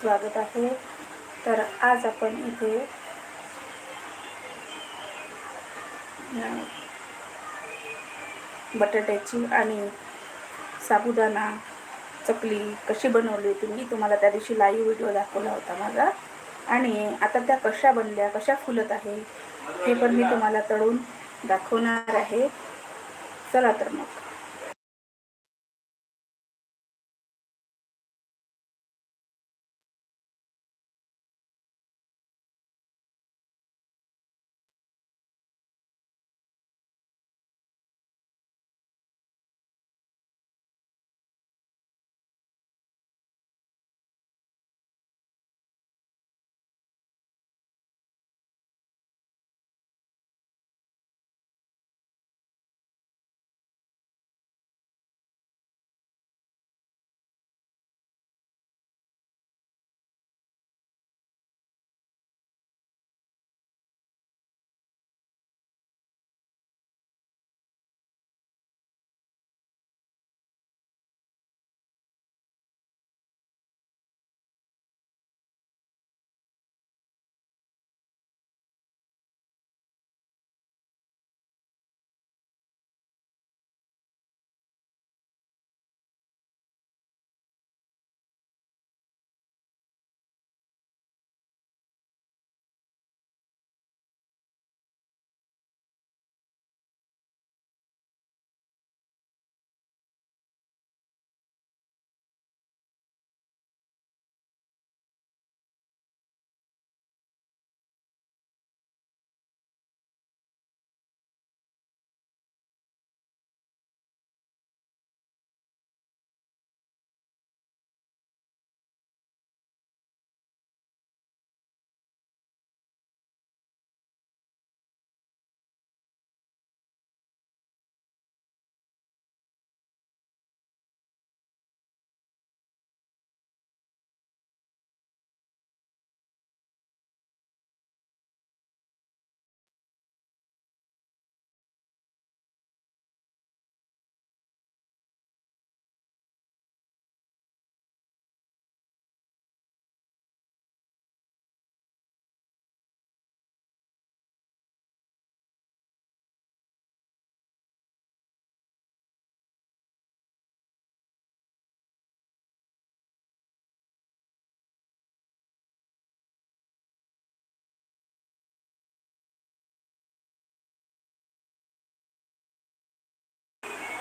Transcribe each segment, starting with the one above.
स्वागत आहे. तर आज आपण इथे बटाट्याची आणि साबुदाणा चकली कशी बनवली होती मी तुम्हाला त्या दिवशी लाईव्ह व्हिडिओ दाखवला होता माझा. आणि आता त्या कशा बनल्या कशा फुलत आहे हे पण मी तुम्हाला तळून दाखवणार आहे. चला तर मग.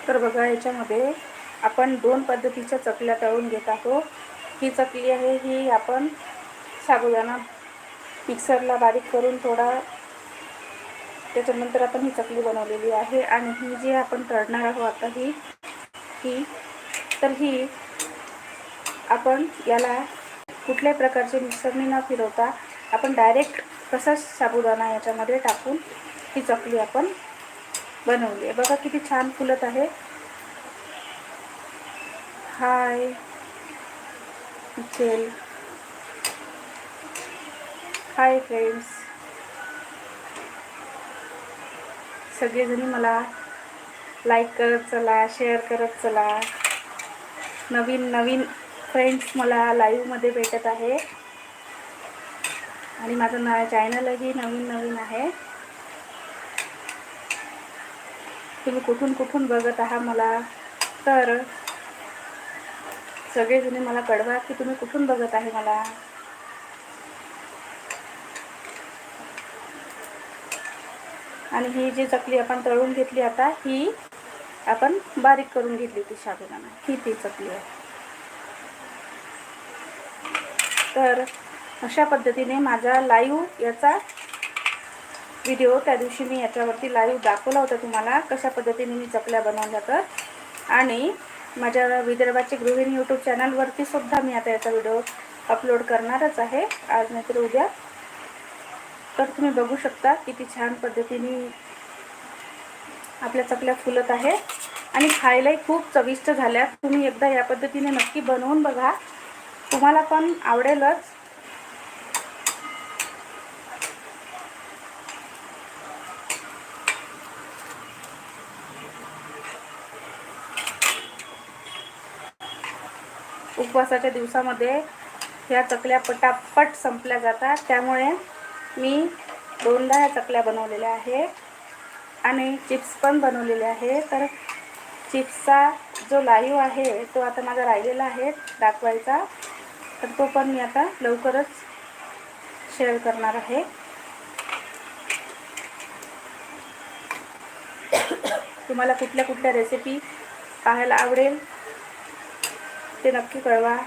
तर बघा याच्यामध्ये आपण दोन पद्धतीच्या चकल्या तळून घेत आहोत. ही चकली आहे ही आपण साबुदाणा मिक्सरला बारीक करून थोडा त्याच्यानंतर आपण ही चकली बनवलेली आहे. आणि ही जी आपण तळणार आहोत आता ही ही तर ही आपण याला कुठल्याही प्रकारचे मिक्सरने न फिरवता आपण डायरेक्ट तसाच साबुदाणा याच्यामध्ये टाकून ही चकली आपण बनवली आहे. बघा किती छान फुलत आहे. हाय. Gel hi friends. सगळेजणी मला लाईक करत चला शेअर करत चला. नवीन नवीन फ्रेंड्स मला लाईव्हमध्ये भेटत आहे. आणि माझं ना चॅनलही नवीन नवीन आहे. तुम्ही कुठून कुठून बघत आहात मला? तर सगळेजणी मला कळवा की तुम्ही कुठून बघत आहे मला? आणि ही जी चकली आपण तळून घेतली आता ही आपण बारीक करून घेतली होती शाबुदाना ही ती चकली आहे. तर अशा पद्धतीने माझा लाईव्ह याचा व्हिडिओ त्या दिवशी मी याच्यावरती लाईव्ह दाखवला होता तुम्हाला कशा पद्धतीने मी चकल्या बनवल्या तर. आणि माझ्या विदर्भाची गृहिणी यूट्यूब चॅनलवरती सुद्धा मी आता याचा व्हिडिओ अपलोड करणारच आहे. आज नाहीतर उद्या. तर तुम्ही बघू शकता किती छान पद्धतीने आपल्या चकल्या फुलत आहे. आणि खायलाही खूप चविष्ट झाल्या. तुम्ही एकदा या पद्धतीने नक्की बनवून बघा. तुम्हाला पण आवडेलच. उपवासाच्या दिवसामध्ये ह्या चकल्या पटापट संपल्या जातात. त्यामुळे मी दोनदा ह्या चकल्या बनवलेल्या आहे आणि चिप्स पण बनवलेले आहे. तर चिप्सचा जो लाईव आहे तो आता माझा राहिलेला आहे दाखवायचा. तर तो पण मी आता लवकरच शेअर करणार आहे. तुम्हाला कुठल्या कुठल्या रेसिपी पाहायला आवडेल? ते नक्की कळवा.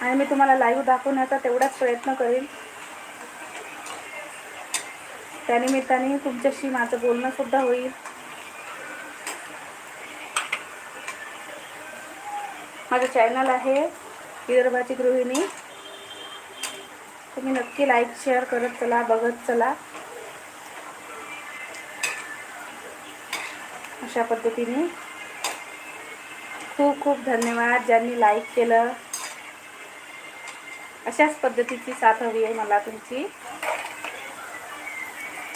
आणि मी तुम्हाला लाईव्ह दाखवण्याचा तेवढाच प्रयत्न करेन. त्यानिमित्ताने तुमच्याशी माझं बोलणंसुद्धा होईल. माझं चॅनल आहे विदर्भाची गृहिणी. तुम्ही नक्की लाईक शेअर करत चला बघत चला. अशा पद्धतीने. खूप खूप धन्यवाद ज्यांनी लाईक केलं. अशाच पद्धतीची साथ हवी आहे मला तुमची.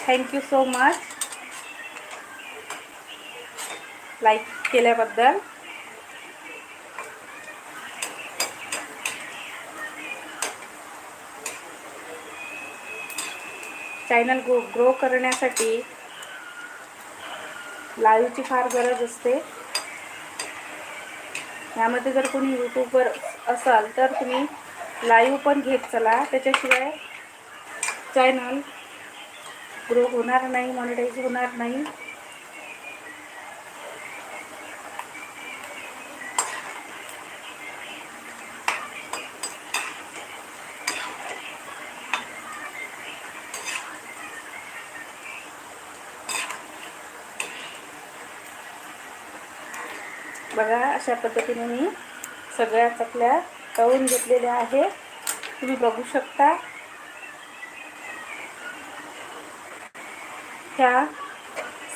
Thank you so much like केल्याबद्दल. चॅनल ग्रो ग्रो करण्यासाठी लाईव्हची फार गरज असते. यामध्ये जर कोणी यूट्यूबवर असाल तर तुम्ही लाईव्ह पण घेत चला. त्याच्याशिवाय चॅनल ग्रो होणार नाही मॉनिटाईज होणार नाही. बघा अशा पद्धतीने मी सगळ्या चकल्या तळून घेतलेल्या आहे. तुम्ही बघू शकता. ह्या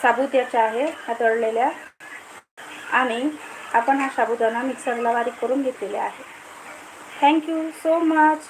साबुत्याच्या आहे ह्या तळलेल्या. आणि आपण हा साबुदाणा मिक्सरला बारीक करून घेतलेला आहे. Thank you so much